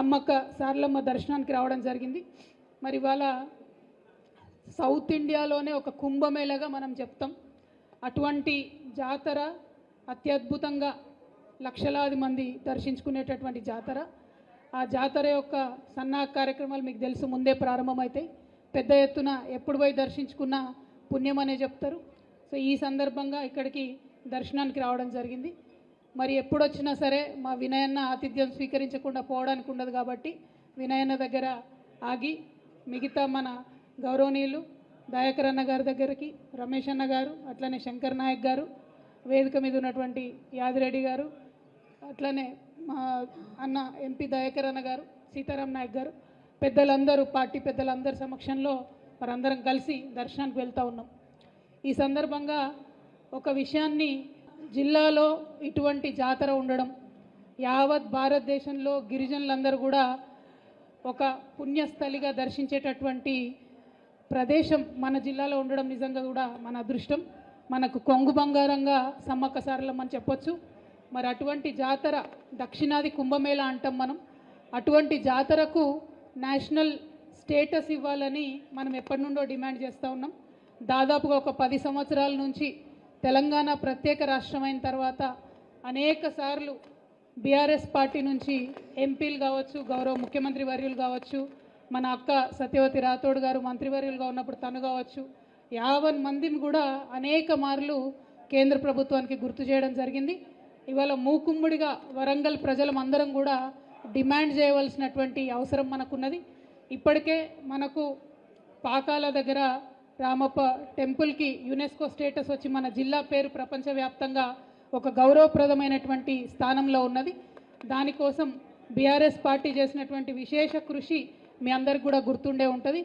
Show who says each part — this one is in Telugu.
Speaker 1: సమ్మక్క సారలమ్మ దర్శనానికి రావడం జరిగింది. మరి ఇవాళ సౌత్ ఇండియాలోనే ఒక కుంభమేళగా మనం చెప్తాం. అటువంటి జాతర అత్యద్భుతంగా లక్షలాది మంది దర్శించుకునేటటువంటి జాతర. ఆ జాతర యొక్క సన్నా కార్యక్రమాలు మీకు తెలుసు ముందే ప్రారంభమవుతాయి పెద్ద ఎత్తున ఎప్పుడు పోయి దర్శించుకున్నా పుణ్యం అనే చెప్తారు. సో ఈ సందర్భంగా ఇక్కడికి దర్శనానికి రావడం జరిగింది. మరి ఎప్పుడు వచ్చినా సరే మా వినయన్న ఆతిథ్యం స్వీకరించకుండా పోవడానికి ఉండదు కాబట్టి వినయన్న దగ్గర ఆగి మిగతా మన గౌరవనీయులు దయాకర్ అన్న గారి దగ్గరికి రమేష్ అన్న గారు అట్లనే శంకర్ నాయక్ గారు వేదిక మీద ఉన్నటువంటి యాదిరెడ్డి గారు అట్లనే మా అన్న ఎంపీ దయాకర్ అన్న గారు సీతారాం నాయక్ గారు పెద్దలందరూ పార్టీ పెద్దలందరి సమక్షంలో మరందరం కలిసి దర్శనానికి వెళ్తూ ఉన్నాం. ఈ సందర్భంగా ఒక విషయాన్ని జిల్లాలో ఇటువంటి జాతర ఉండడం యావత్ భారతదేశంలో గిరిజనులందరూ కూడా ఒక పుణ్యస్థలిగా దర్శించేటటువంటి ప్రదేశం మన జిల్లాలో ఉండడం నిజంగా కూడా మన అదృష్టం. మనకు కొంగు బంగారంగా సమ్మక్క సారలమ్మని చెప్పొచ్చు. మరి అటువంటి జాతర దక్షిణాది కుంభమేళ అంటాం మనం. అటువంటి జాతరకు నేషనల్ స్టేటస్ ఇవ్వాలని మనం ఎప్పటి నుండో డిమాండ్ చేస్తూ ఉన్నాం. దాదాపుగా ఒక పది సంవత్సరాల నుంచి తెలంగాణ ప్రత్యేక రాష్ట్రం అయిన తర్వాత అనేక సార్లు బీఆర్ఎస్ పార్టీ నుంచి ఎంపీలు కావచ్చు గౌరవ ముఖ్యమంత్రి వర్యులు కావచ్చు మన అక్క సత్యవతి రాథోడ్ గారు మంత్రివర్యులుగా ఉన్నప్పుడు తను కావచ్చు యావన్ మందిని కూడా అనేక మార్లు కేంద్ర ప్రభుత్వానికి గుర్తు చేయడం జరిగింది. ఇవాళ మూకుమ్ముడిగా వరంగల్ ప్రజలమందరం కూడా డిమాండ్ చేయవలసినటువంటి అవసరం మనకున్నది. ఇప్పటికే మనకు పాకాల దగ్గర రామప్ప టెంపుల్కి యునెస్కో స్టేటస్ వచ్చి మన జిల్లా పేరు ప్రపంచవ్యాప్తంగా ఒక గౌరవప్రదమైనటువంటి స్థానంలో ఉన్నది. దానికోసం బీఆర్ఎస్ పార్టీ చేసినటువంటి విశేష కృషి మీ అందరికి కూడా గుర్తుండే ఉంటుంది.